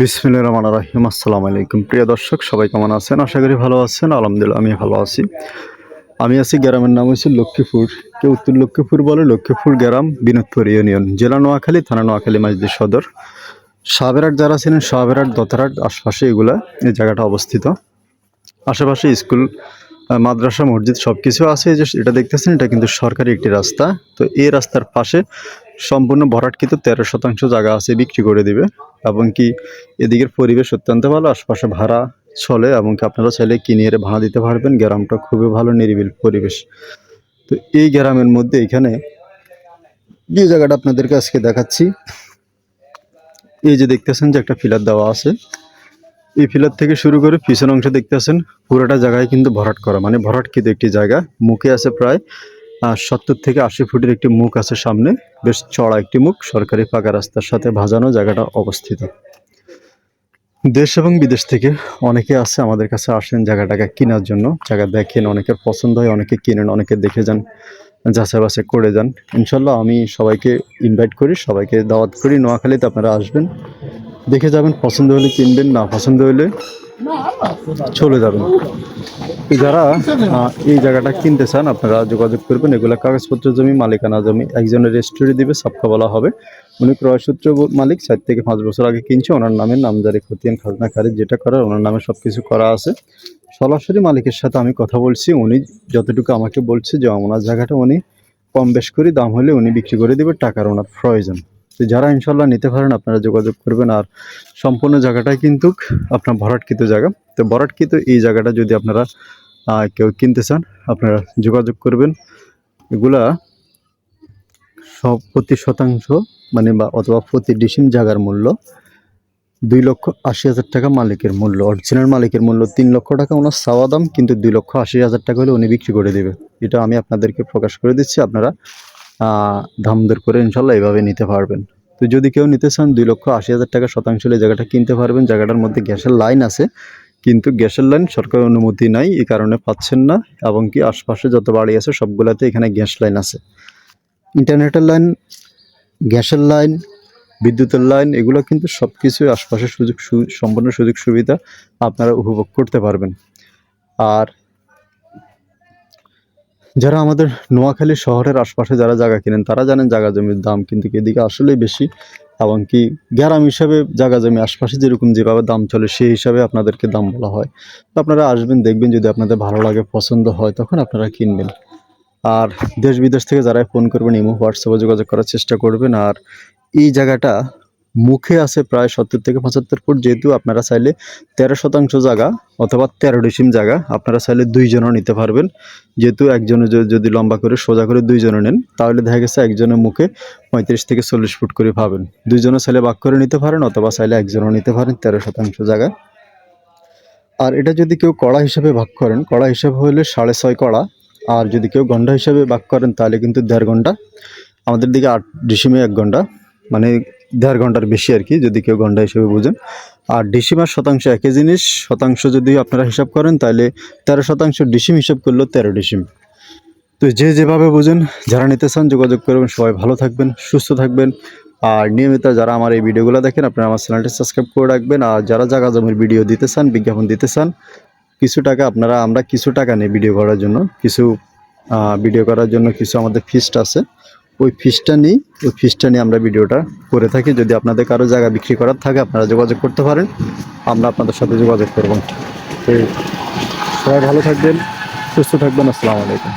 বিসমিল্লাহ রহমান রাহিম। আসসালামু আলাইকুম। প্রিয় দর্শক, সবাই কেমন আছেন? আশা করি ভালো আছেন। আলহামদুলিল্লাহ আমি ভালো আছি। আমি আছি গ্রামের নাম হচ্ছে লক্ষ্মীপুর। কেউ উত্তর লক্ষ্মীপুর বলে লক্ষ্মীপুর গ্রাম, বিনোদপুর ইউনিয়ন, জেলা নোয়াখালী, থানা নোয়াখালী মাঝদি সদর। সাবেরাট যারা ছিলেন সাবেরাট দতারাট, আশপাশে এগুলা, এই জায়গাটা অবস্থিত। আশেপাশে স্কুল মাদ্রাসা, মসজিদ সব কিছু আছে যে এটা দেখতেছেন, এটা কিন্তু সরকারি একটি রাস্তা। তো এই রাস্তার পাশে সম্পূর্ণ ভরাটকৃত তেরো শতাংশ জায়গা আছে বিক্রি করে দিবে। এবং কি এদিকের পরিবেশ অত্যন্ত ভালো, আশপাশে ভাড়া চলে এবং কি আপনারা চাইলে কিনে এর ভাড়া দিতে পারবেন। গ্রামটা খুবই ভালো, নিরিবিল পরিবেশ। তো এই গ্রামের মধ্যে এখানে যে জায়গাটা আপনাদেরকে আজকে দেখাচ্ছি, এই যে দেখতেছেন যে একটা ফিলার দেওয়া আছে। এই ফিলার থেকে শুরু করে পিছন অংশ দেখতেছেন পুরোটা জায়গায় কিন্তু ভরাট করা। মানে ভরাটকৃত একটি জায়গা, মুখে আছে প্রায় সত্তর থেকে আশি ফুটের একটি মুখ আছে সামনে। বেশ চড়া একটি মুখ, সরকারি পাকা রাস্তার সাথে ভাজানো জায়গাটা অবস্থিত। দেশ এবং বিদেশ থেকে অনেকে আছে আমাদের কাছে আসেন জায়গাটাকে কেনার জন্য। জায়গা দেখেন অনেকের পছন্দ হয়, অনেকে কিনেন, অনেকে দেখে যান, যাচাই বাছাই করে যান। ইনশাল্লাহ আমি সবাইকে ইনভাইট করি, সবাইকে দাওয়াত করি। নোয়াখালীতে আপনারা আসবেন, দেখে যাবেন, পছন্দ হলে কিনবেন, না পছন্দ হলে চলে যাবেন যারা এই জায়গাটা কিনতে চান, আপনারা যোগাযোগ করবেন। এগুলো কাগজপত্র জমি, মালিকানা জমি, একজনের রেজিস্ট্রি দিবে সাপকা বলা হবে। উনি ক্রয়সূত্র মালিক, চার থেকে পাঁচ বছর আগে কিনছে, ওনার নামে নামজারি খতিয়ান খাজনা খারিজ যেটা করার ওনার নামে সব কিছু করা আছে। সরাসরি মালিকের সাথে আমি কথা বলছি, উনি যতটুকু আমাকে বলছে যে ওনার জায়গাটা উনি কম বেশ করে দাম হলে উনি বিক্রি করে দেবে, টাকার ওনার প্রয়োজন। তো যারা ইনশাল্লাহ নিতে পারেন, আপনারা যোগাযোগ করবেন। আর সম্পূর্ণ জায়গাটাই কিন্তু আপনার ভরাটকৃত জায়গা। তো ভরাটকৃত এই জায়গাটা যদি আপনারা কেউ কিনতে চান, আপনারা যোগাযোগ করবেন। এগুলা সব প্রতি শতাংশ মানে বা অথবা প্রতি ডিসিম জায়গার মূল্য দুই লক্ষ আশি হাজার টাকা মালিকের মূল্য। অরিজিনাল মালিকের মূল্য তিন লক্ষ টাকা, ওনার চাওয়া দাম কিন্তু দুই লক্ষ আশি হাজার টাকা হলে উনি বিক্রি করে দেবে। এটা আমি আপনাদেরকে প্রকাশ করে দিচ্ছি। আপনারা আহ, দাম দর করে ইনশাল্লাহ এভাবে নিতে পারবেন। তো যদি কেউ নিতে চান দুই লক্ষ আশি হাজার টাকা শতাংশ হলে জায়গাটা কিনতে পারবেন। জায়গাটার মধ্যে গ্যাসের লাইন আছে কিন্তু গ্যাসের লাইন সরকারের অনুমতি নাই এই কারণে পাচ্ছেন না এবং কি আশপাশে যত বাড়ি আছে সবগুলাতে এখানে গ্যাস লাইন আছে। ইন্টারনেটের লাইন গ্যাসের লাইন বিদ্যুতের লাইন এগুলো কিন্তু সব কিছুই আশপাশের সুযোগ সম্পূর্ণ সুযোগ সুবিধা আপনারা উপভোগ করতে পারবেন। আর যারা আমাদের নোয়াখালী শহরের আশপাশে যারা জায়গা কিনেন, তারা জানেন জায়গা জমির দাম কিন্তু এদিকে আসলেই বেশি এবং কি গ্রাম হিসাবে জায়গা জমি আশপাশে যেরকম যেভাবে দাম চলে সেই হিসাবে আপনাদেরকে দাম বলা হয়। তো আপনারা আসবেন, দেখবেন, যদি আপনাদের ভালো লাগে, পছন্দ হয়, তখন আপনারা কিনবেন। আর দেশ বিদেশ থেকে যারা ফোন করবেন, ইমো, হোয়াটসঅ্যাপে যোগাযোগ করার চেষ্টা করবেন। আর এই জায়গাটা মুখে আছে প্রায় সত্তর থেকে পঁচাত্তর ফুট, যেহেতু আপনারা চাইলে তেরো শতাংশ জায়গা অথবা তেরো ডিসিম জায়গা আপনারা চাইলে দুইজনও নিতে পারবেন। যেহেতু একজনে যদি লম্বা করে, সোজা করে দুইজনে নেন, তাহলে দেখা গেছে একজনের মুখে পঁয়ত্রিশ থেকে চল্লিশ ফুট করে পাবেন। দুইজনে চাইলে বাক করে নিতে পারেন অথবা চাইলে একজনও নিতে পারেন তেরো শতাংশ জায়গা। আর এটা যদি কেউ কড়া হিসাবে ভাগ করেন, কড়া হিসাবে হলে সাড়ে ছয় কড়া। আর যদি কেউ ঘণ্টা হিসাবে ভাগ করেন, তাহলে কিন্তু দেড় ঘণ্টা। আমাদের দিকে আট ডিসিমে এক ঘণ্টা। মানে দেড় ঘণ্টার বেশি আর কি, যদি কেউ ঘণ্টা হিসেবে বুঝেন। আর ডিসিম আর শতাংশ একই জিনিস, শতাংশ যদি আপনারা হিসাব করেন, তাহলে তেরো শতাংশ ডিসিম হিসাব করলেও তেরো ডিসিম। তো যে যেভাবে বুঝেন, যারা নিতে চান, যোগাযোগ করবেন, সবাই ভালো থাকবেন, সুস্থ থাকবেন। আর নিয়মিত যারা আমার এই ভিডিওগুলো দেখেন, আপনারা আমার চ্যানেলটি সাবস্ক্রাইব করে রাখবেন। আর যারা জায়গা জমির ভিডিও দিতে চান, বিজ্ঞাপন দিতে চান, কিছু টাকা আপনারা, আমরা কিছু টাকা নিই ভিডিও করার জন্য। কিছু ভিডিও করার জন্য কিছু আমাদের ফিস্ট আছে। ওই ফিসটা নিই, ওই ফিসটা নিয়ে আমরা ভিডিওটা করে থাকি। যদি আপনাদের কারও জায়গা বিক্রি করার থাকে, আপনারা যোগাযোগ করতে পারেন। আমরা আপনাদের সাথে যোগাযোগ করব। সবাই ভালো থাকবেন, সুস্থ থাকবেন, আসসালামু আলাইকুম।